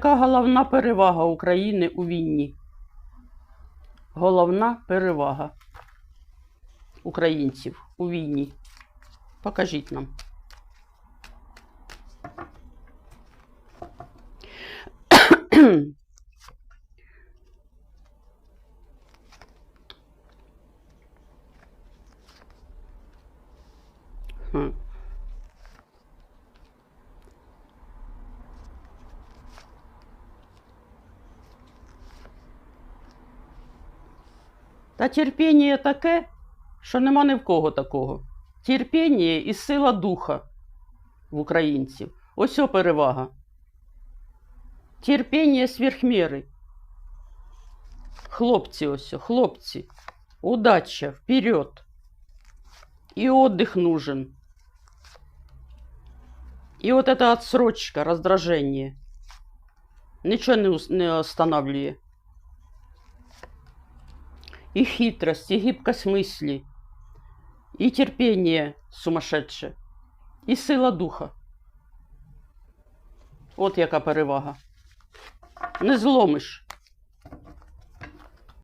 Яка головна перевага України у війні? Головна перевага українців у війні. Покажіть нам. Хм. Та терпіння таке, що нема ні в кого такого. Терпіння і сила духа в українців. Ось о перевага. Терпіння сверхміри. Хлопці ось, хлопці. Удача, вперед. И отдых нужен. И вот эта отсрочка, раздражение. Ничего не, останавливает. И хитрость, и гибкость мысли, и терпение сумасшедше, і сила духа. От яка перевага. Не зломиш.